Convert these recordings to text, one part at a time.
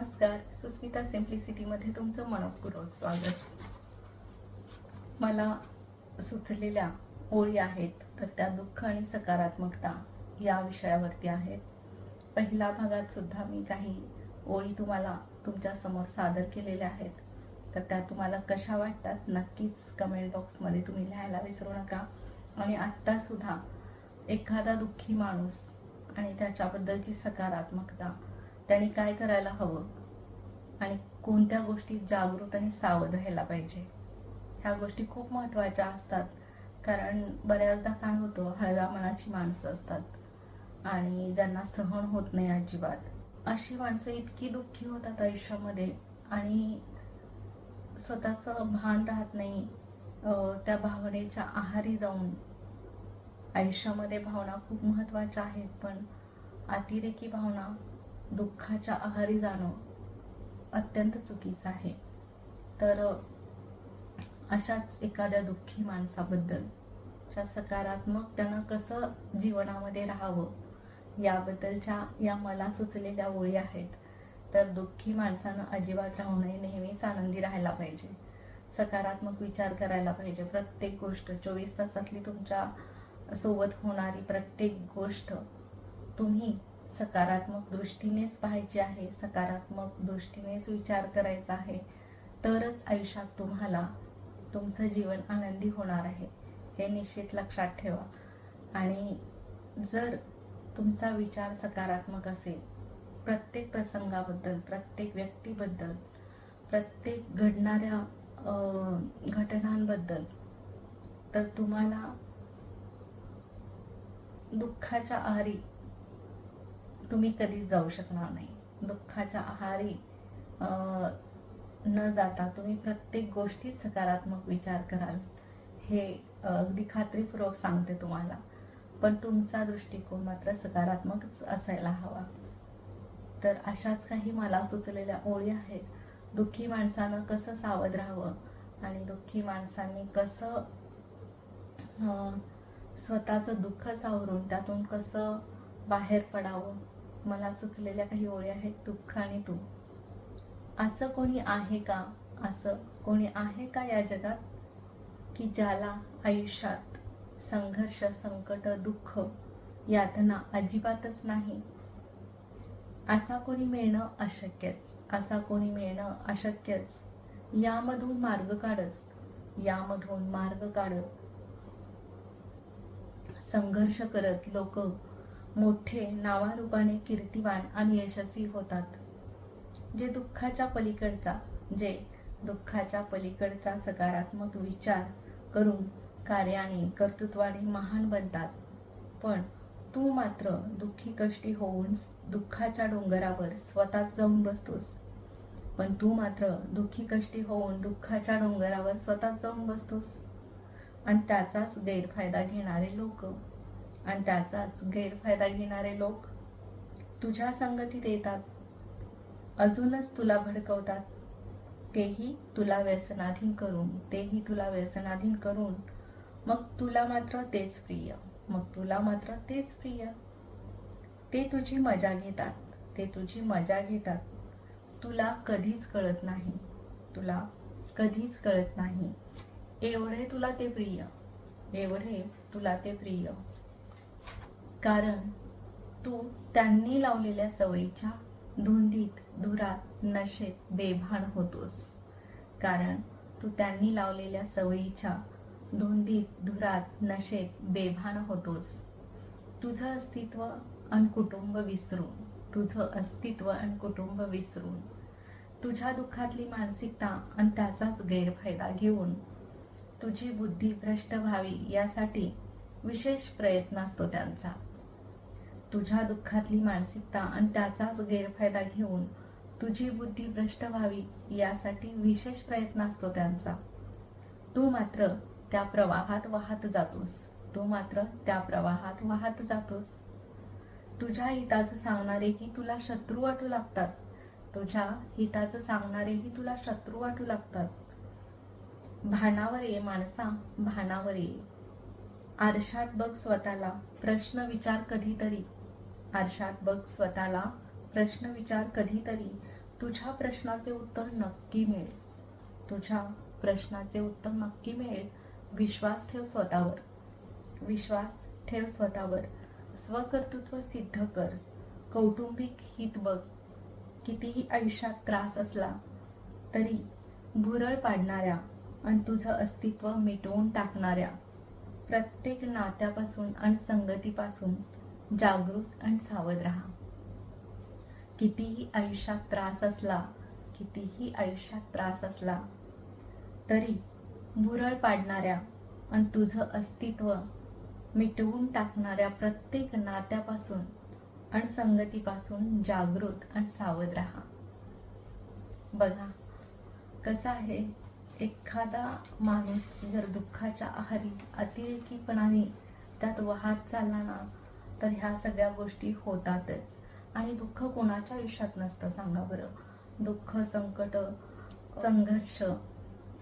नमस्कार सुस्मिता सिम्प्लिसिटीमध्ये तुमचं मनपूर्वक स्वागत. मला सुचलेल्या ओळी आहेत तर त्या दुःख आणि सकारात्मकता या विषयावरती आहेत. पहिल्या भागात सुद्धा मी काही ओळी तुम्हाला तुमच्यासमोर सादर केलेल्या आहेत. तर त्या तुम्हाला कशा वाटतात नक्कीच कमेंट बॉक्समध्ये तुम्ही लिहायला विसरू नका. आणि आत्ता सुद्धा एखादा दुःखी माणूस आणि त्याच्याबद्दलची सकारात्मकता त्यांनी काय करायला हवं? आणि कोणत्या गोष्टी जागृत आणि सावध राहायला पाहिजे? ह्या गोष्टी खूप महत्त्वाच्या असतात. कारण बऱ्याचदा काय होतं हळव्या मनाची माणसं असतात. आणि ज्यांना सहन होत नाही अजिबात. अशी माणसं इतकी दुःखी होतात आयुष्यामध्ये. आणि स्वतःचं भान राहत नाही अं, त्या भावनेच्या आहारी जाऊन. आयुष्यामध्ये भावना खूप महत्त्वाच्या आहेत पण अतिरेकी भावना दुःखाच्या आहारी जाणं अत्यंत चुकीचं आहे. तर अशाच एखाद्या दुःखी माणसाबद्दल च्या सकारात्मक त्यानं कसं जीवनामध्ये राहावं याबद्दलच्या या मला सुचलेल्या ओळी आहेत. तर दुःखी माणसानं अजिबात राहू नये नेहमीच आनंदी राहायला पाहिजे. सकारात्मक विचार करायला पाहिजे. प्रत्येक गोष्ट चोवीस तासातली तुमच्यासोबत होणारी प्रत्येक गोष्ट तुम्ही सकारात्मक दृष्टीनेच पाहायचे आहे सकारात्मक दृष्टीनेच विचार करायचा आहे तरच आयुष्यात तुम्हाला तुमचं जीवन आनंदी होणार आहे. हे निश्चित लक्षात ठेवा. आणि जर तुमचा विचार सकारात्मक असेल प्रत्येक प्रसंगाबद्दल प्रत्येक व्यक्तीबद्दल प्रत्येक घडणाऱ्या अं, घटनांबद्दल तर तुम्हाला दुःखाच्या आहारी तुम्ही कधीच जाऊ शकणार नाही. दुःखाच्या आहारी न जाता तुम्ही प्रत्येक गोष्टीत सकारात्मक विचार कराल. हे अगदी खात्रीपूर्वक सांगते तुम्हाला. पण तुमचा दृष्टिकोन मात्र सकारात्मकच असायला हवा. तर अशाच काही मला सुचलेल्या ओळी आहेत. दुःखी माणसानं कसं सावध राहावं आणि दुःखी माणसांनी कसं अं, स्वतःचं दुःख सावरून त्यातून कसं बाहेर पडावं मला सुचलेल्या काही ओळी आहेत दुःख आणि तू. असं कोणी आहे का? असं कोणी आहे का या जगात? की ज्याला आयुष्यात संघर्ष संकट दुःख यातना अजिबातच नाही? असा कोणी मिळणं अशक्यच असा कोणी मिळणं अशक्यच. यामधून मार्ग काढत यामधून मार्ग काढत. संघर्ष करत लोक मोठे नावारूपाने कीर्तिवान आणि यशस्वी होतात. जे दुःखाच्या पलीकडचा जे दुःखाच्या पलीकडचा सकारात्मक विचार करून कार्याने कर्तृत्वाने महान बनतात. पण तू मात्र दुःखी कष्टी होऊन दुःखाच्या डोंगरावर स्वतःच जाऊन बसतोस. पण तू मात्र दुःखी कष्टी होऊन दुःखाच्या डोंगरावर स्वतःच जाऊन बसतोस. आणि त्याचाच गैरफायदा घेणारे लोक आणि त्याचाच गैरफायदा घेणारे लोक तुझ्या संगतीत येतात अजूनच तुला भडकवतात. तेही तुला व्यसनाधीन करून तेही तुला व्यसनाधीन करून. मग तुला मात्र तेच प्रिय मग तुला मात्र तेच प्रिय. ते तुझी मजा घेतात ते तुझी मजा घेतात. तुला कधीच कळत नाही तुला कधीच कळत नाही. एवढे तुला ते प्रिय एवढे तुला ते प्रिय. कारण तू त्यांनी लावलेल्या सवयीच्या धुंदीत धुरात नशेत बेभान होतोस. कारण तू त्यांनी लावलेल्या सवयीच्या धुंदीत धुरात नशेत बेभान होतोस. तुझं अस्तित्व आणि कुटुंब विसरून तुझं अस्तित्व आणि कुटुंब विसरून तुझ्या दुःखातली मानसिकता आणि त्याचाच गैरफायदा घेऊन तुझी बुद्धी भ्रष्ट व्हावी यासाठी विशेष प्रयत्न असतो त्यांचा. तुझ्या दुःखातली मानसिकता आणि त्याचाच गैरफायदा घेऊन तुझी बुद्धी भ्रष्ट व्हावी यासाठी विशेष प्रयत्न असतो त्यांचा. तू मात्र त्या प्रवाहात वाहत जातोस. तू मात्र त्या प्रवाहात वाहत जातोस. तुझ्या हिताचं सांगणारेही तुला शत्रू वाटू लागतात. तुझ्या हिताचं सांगणारेही तुला शत्रू वाटू लागतात. भानावर ये माणसा भानावर ये. आरशात बघ स्वतःला. प्रश्न विचार कधीतरी. आरशात बघ स्वतःला. प्रश्न विचार कधीतरी. तुझ्या प्रश्नाचे उत्तर नक्की मिळेल. तुझ्या प्रश्नाचे उत्तर नक्की मिळेल. विश्वास ठेव स्वतःवर. विश्वास ठेव स्वतःवर. स्वकर्तृत्व सिद्ध कर. कौटुंबिक हित बघ. कितीही आयुष्यात त्रास असला तरी भुरळ पाडणाऱ्या आणि तुझं अस्तित्व मिटवून टाकणाऱ्या प्रत्येक नात्यापासून आणि संगतीपासून जागृत आणि सावध राहा. कितीही आयुष्यात त्रास असला कितीही आयुष्यात त्रास असला तरी भुरळ पाडणाऱ्या आणि तुझं अस्तित्व मिटवून टाकणाऱ्या प्रत्येक नात्यापासून आणि संगतीपासून जागृत आणि सावध राहा. बघा कसं आहे एखादा माणूस जर दुःखाच्या आहारी अतिरेकीपणाने त्यात वाहत चालला ना तर ह्या सगळ्या गोष्टी होतातच. आणि दुःख कोणाच्या आयुष्यात नसतं सांगा बरं. दुःख संकट संघर्ष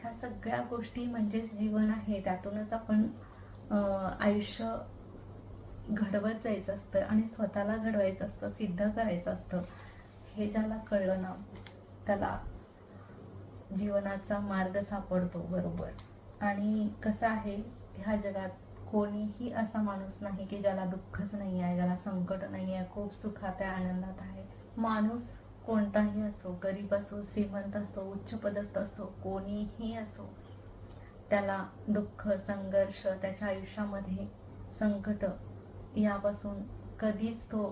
ह्या सगळ्या गोष्टी म्हणजेच जीवन आहे. त्यातूनच आपण आयुष्य घडवत जायचं असतं आणि स्वतःला घडवायचं असतं सिद्ध करायचं असतं. हे ज्याला कळलं ना त्याला जीवनाचा मार्ग सापडतो बरोबर. आणि कसं आहे ह्या जगात कोणीही असा माणूस नाही की ज्याला दुःखच नाही आहे ज्याला संकट नाही आहे खूप सुखात आहे आनंदात आहे. माणूस कोणताही असो गरीब असो श्रीमंत असो उच्च पदस्थ असो कोणीही असो त्याला दुःख संघर्ष त्याच्या आयुष्यामध्ये संकट यापासून कधीच तो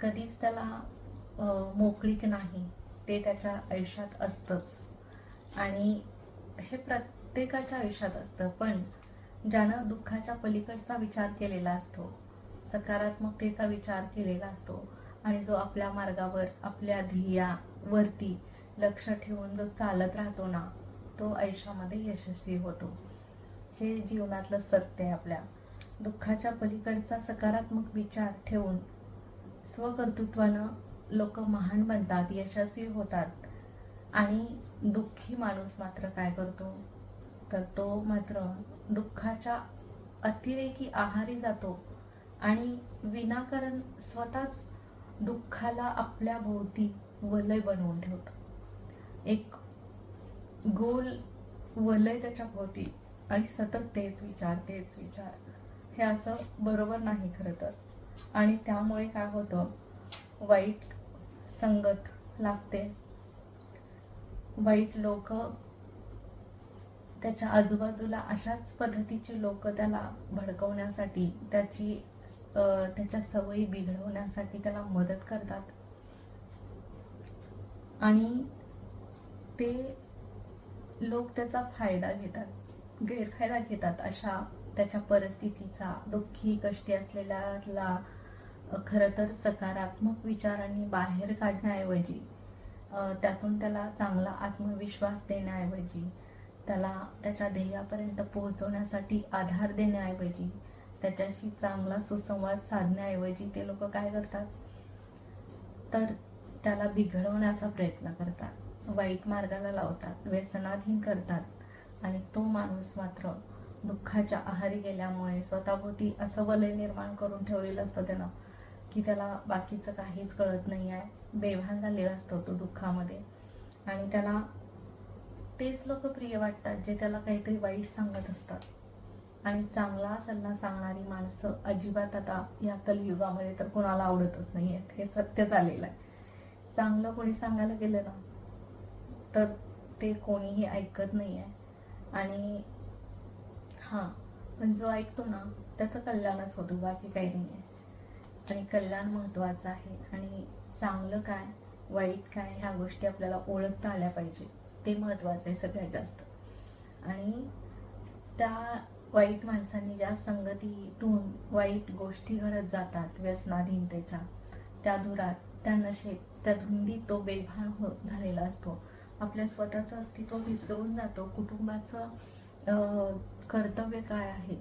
कधीच त्याला मोकळीक नाही. ते त्याच्या आयुष्यात असतंच. आणि हे प्रत्येकाच्या आयुष्यात असतं पण ज्यानं दुःखाच्या पलीकडचा विचार केलेला असतो सकारात्मकतेचा विचार केलेला असतो आणि जो आपल्या मार्गावर आपल्या ध्येयावरती लक्ष ठेवून जो चालत राहतो ना तो आयुष्यामध्ये यशस्वी होतो. हे जीवनातलं सत्य आहे आपल्या. दुःखाच्या पलीकडचा सकारात्मक विचार ठेवून स्वकर्तृत्वानं लोक महान बनतात यशस्वी होतात. आणि दुःखी माणूस मात्र काय करतो? तर तो मात्र दुःखाच्या अतिरेकी आहारी जातो आणि विनाकारण स्वतःच दुःखाला आपल्या भोवती वलय बनवून ठेवतो. एक गोल वलय त्याच्या भोवती आणि सतत तेच विचार तेच विचार. हे असं बरोबर नाही खरं तर. आणि त्यामुळे काय होतं? वाईट संगत लागते. वाईट लोक त्याच्या आजूबाजूला अशाच पद्धतीची लोक त्याला भडकवण्यासाठी त्याची त्याच्या सवयी बिघडवण्यासाठी त्याला मदत करतात. आणि ते लोक त्याचा फायदा घेतात गैरफायदा घेतात अशा त्याच्या परिस्थितीचा दुःखी कष्टी असलेल्याला खरं तर सकारात्मक विचारांनी बाहेर काढण्याऐवजी त्यातून त्याला चांगला आत्मविश्वास देण्याऐवजी त्याला त्याच्या ध्येयापर्यंत पोहोचवण्यासाठी आधार देण्याऐवजी त्याच्याशी चांगला सुसंवाद साधण्याऐवजी ते लोक काय करतात? तर त्याला बिघडवण्याचा प्रयत्न करतात. वाईट मार्गाला लावतात व्यसनाधीन करतात आणि तो माणूस मात्र दुःखाच्या आहारी गेल्यामुळे स्वतःभोवती असं वलय निर्माण करून ठेवलेलं असतं त्यानं की त्याला बाकीचं काहीच कळत नाही आहे बेभान झालेला असतो तो दुःखामध्ये. आणि त्याला तेच लोक प्रिय वाटतात जे त्याला काहीतरी वाईट सांगत असतात. आणि चांगला सल्ला सांगणारी माणसं अजिबात आता या कलियुगामध्ये तर कोणाला आवडतच नाही आहेत. हे सत्य झालेलं आहे. चांगलं कोणी सांगायला गेलं ना तर ते कोणीही ऐकत नाही आहे. आणि हां पण जो ऐकतो ना त्याचं कल्याणच होतं बाकी काही नाही आहे. आणि कल्याण महत्वाचं आहे. आणि चांगलं काय वाईट काय ह्या गोष्टी आपल्याला ओळखता आल्या पाहिजे. ते महत्वाचं आहे सगळ्यात जास्त. आणि त्या वाईट माणसांनी ज्या संगतीतून वाईट गोष्टी घडत जातात व्यसनाधीनतेच्या त्या धुरात त्या नशेत त्या धुंदीत तो बेभान हो झालेला असतो. आपल्या स्वतःचं अस्तित्व विसरून जातो. कुटुंबाचं कर्तव्य काय आहे?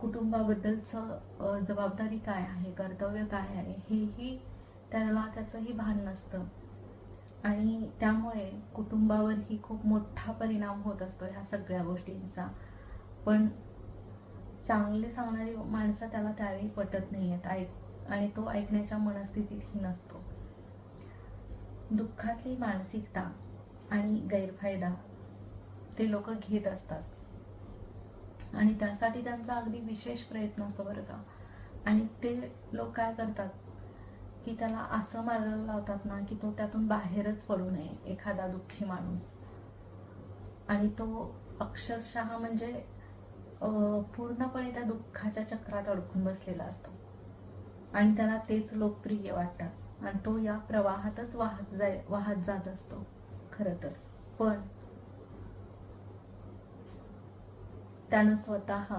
कुटुंबाबद्दलचं जबाबदारी काय आहे? कर्तव्य काय आहे? हेही त्याला त्याचंही भान नसतं. आणि त्यामुळे कुटुंबावरही खूप मोठा परिणाम होत असतो ह्या सगळ्या गोष्टींचा. पण चांगले सांगणारी माणसं त्याला त्यावेळी पटत नाही आहेत ऐक आणि तो ऐकण्याच्या मनस्थितीतही नसतो. दुःखातली मानसिकता आणि गैरफायदा ते लोक घेत असतात. आणि त्यासाठी त्यांचा अगदी विशेष प्रयत्न असतो बरं का. आणि ते लोक काय करतात? की त्याला असं मार्गाला लावतात ना की तो त्यातून बाहेरच पडू नये एखादा दुःखी माणूस. आणि तो अक्षरशः म्हणजे पूर्णपणे त्या दुःखाच्या चक्रात अडकून बसलेला असतो. आणि त्याला तेच लोकप्रिय वाटतात. आणि तो या प्रवाहातच वाहत जाय वाहत जात असतो. खर तर. पण त्यानं स्वतः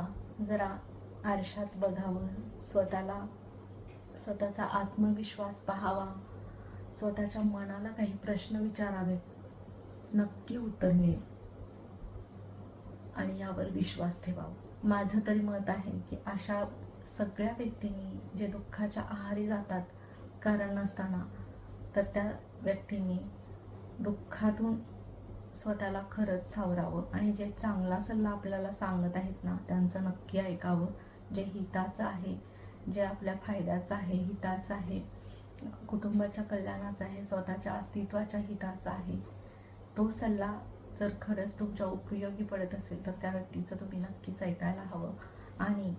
जरा आरशात बघावं स्वतःला स्वतःचा आत्मविश्वास पाहावा. स्वतःच्या मनाला काही प्रश्न विचारावे. नक्की उत्तर मिळेल. आणि यावर विश्वास ठेवावा. माझं तरी मत आहे की अशा सगळ्या व्यक्तींनी जे दुःखाच्या आहारी जातात कारण नसताना तर त्या व्यक्तींनी दुःखातून स्वतःला खरंच सावरावं. आणि जे चांगला सल्ला आपल्याला सांगत आहेत ना त्यांचं नक्की ऐकावं. जे हिताचं आहे जे आपल्या फायद्याचं आहे हिताचं आहे कुटुंबाच्या कल्याणाचा आहे स्वतःच्या अस्तित्वाच्या हिताचा आहे तो सल्ला जर खरंच तुमच्या उपयोगी पडत असेल तर त्या व्यक्तीचं तुम्ही नक्कीच ऐकायला हवं. आणि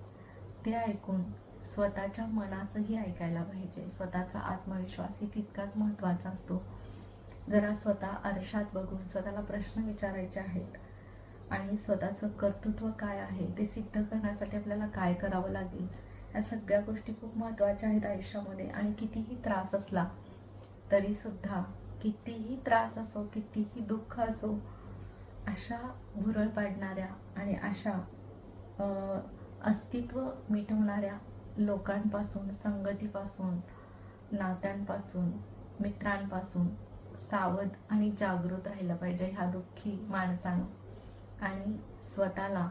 ते ऐकून स्वतःच्या मनाचंही ऐकायला पाहिजे. स्वतःचा आत्मविश्वासही तितकाच महत्त्वाचा असतो. जरा स्वतः आरशात बघून स्वतःला प्रश्न विचारायचे आहेत आणि स्वतःचं कर्तृत्व काय आहे ते सिद्ध करण्यासाठी आपल्याला काय करावं लागेल? या सगळ्या गोष्टी खूप महत्त्वाच्या आहेत आयुष्यामध्ये आणि कितीही त्रास असला तरी सुद्धा कितीही त्रास असो कितीही दुःख असो अशा भुरळ पाडणाऱ्या आणि अशा अस्तित्व मिटवणाऱ्या लोकांपासून संगतीपासून नात्यांपासून मित्रांपासून सावध आणि जागृत राहिलं पाहिजे ह्या दुःखी माणसानं. आणि स्वतःला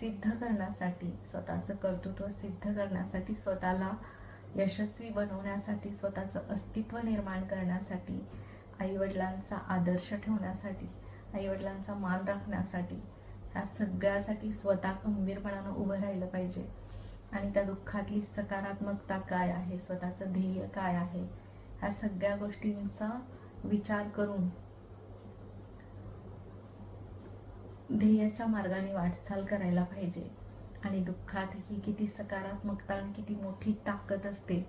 सिद्ध करण्यासाठी स्वतःचं कर्तृत्व सिद्ध करण्यासाठी स्वतःला यशस्वी बनवण्यासाठी स्वतःचं अस्तित्व निर्माण करण्यासाठी आईवडिलांचा आदर्श ठेवण्यासाठी आईवडिलांचा मान राखण्यासाठी ह्या सगळ्यासाठी स्वतः खंबीरपणानं उभं राहिलं पाहिजे. आणि त्या दुःखातली सकारात्मकता काय आहे? स्वतःचं ध्येय काय आहे? ह्या सगळ्या गोष्टींचा विचार करून ध्येयाच्या मार्गाने वाटचाल करायला पाहिजे. आणि दुःखात ही किती सकारात्मकता आणि किती मोठी ताकद असते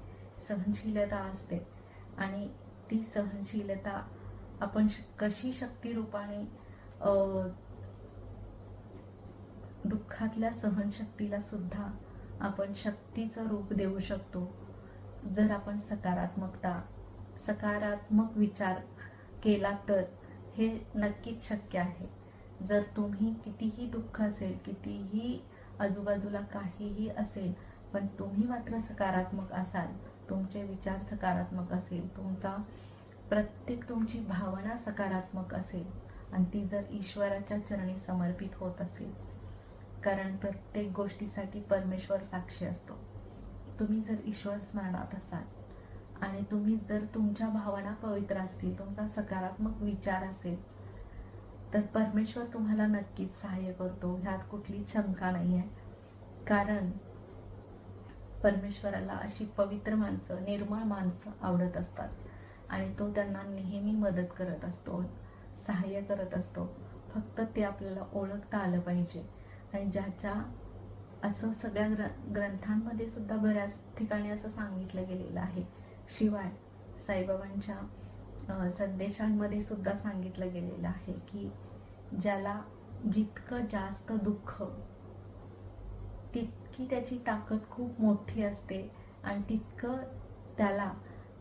सहनशीलता असते. आणि ती सहनशीलता आपण कशी शक्ती रूपाने दुःखातल्या सहनशक्तीला सुद्धा आपण शक्तीचं रूप देऊ शकतो. जर आपण सकारात्मकता सकारात्मक विचार केला तर हे नक्कीच शक्य आहे. जर तुम्ही कितीही दुःख असेल कितीही आजूबाजूला काहीही असेल पण तुम्ही मात्र सकारात्मक असाल तुमचे विचार सकारात्मक असेल तुमचा प्रत्येक तुमची भावना सकारात्मक असेल आणि ती जर ईश्वराच्या चरणी समर्पित होत असेल कारण प्रत्येक गोष्टीसाठी परमेश्वर साक्षी असतो. तुम्ही जर ईश्वर स्मरणात असाल आणि तुम्ही जर तुमच्या भावना पवित्र असतील तुमचा सकारात्मक विचार असेल तर परमेश्वर तुम्हाला नक्कीच सहाय्य करतो. ह्यात कुठलीच शंका नाही आहे कारण परमेश्वराला अशी पवित्र माणसं निर्मळ माणसं आवडत असतात. आणि तो त्यांना नेहमी मदत करत असतो सहाय्य करत असतो. फक्त ते आपल्याला ओळखता आलं पाहिजे. आणि ज्याच्या असं सगळ्या ग्र ग्रंथांमध्ये सुद्धा बऱ्याच ठिकाणी असं सांगितलं गेलेलं आहे. शिवाय साईबाबांच्या संदेशांमध्ये सुद्धा सांगितलं गेलेलं आहे की ज्याला जितकं जास्त दुःख तितकी त्याची ताकद खूप मोठी असते आणि तितकं त्याला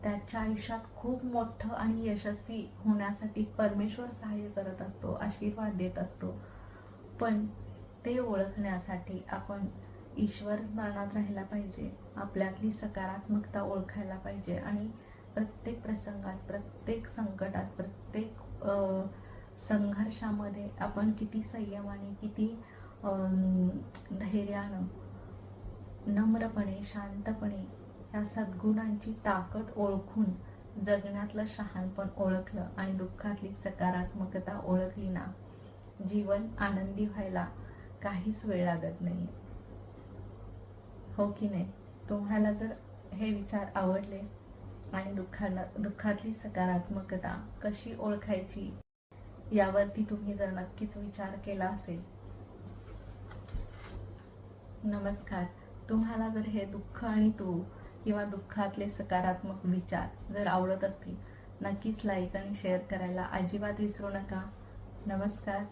त्याच्या आयुष्यात खूप मोठं आणि यशस्वी होण्यासाठी परमेश्वर सहाय्य करत असतो आशीर्वाद देत असतो. पण ते ओळखण्यासाठी आपण ईश्वर स्मरणात राहायला पाहिजे आपल्यातली सकारात्मकता ओळखायला पाहिजे आणि प्रत्येक प्रसंगात प्रत्येक संकटात प्रत्येक संघर्षामध्ये आपण किती संयमाने किती धैर्यानं नम्रपणे शांतपणे या सद्गुणांची ताकद ओळखून जगण्यातलं शहाणपण ओळखलं आणि दुःखातली सकारात्मकता ओळखली ना जीवन आनंदी व्हायला काहीच वेळ लागत नाही हो की नाही? तुम्हाला जर हे विचार आवडले आणि दुःखाला दुःखातली सकारात्मकता कशी ओळखायची यावरती तुम्ही जर नक्कीच विचार केला असेल. नमस्कार. तुम्हाला जर हे दुःख आणि तू किंवा दुःखातले सकारात्मक विचार जर आवडत असतील नक्कीच लाईक आणि शेअर करायला अजिबात विसरू नका. नमस्कार.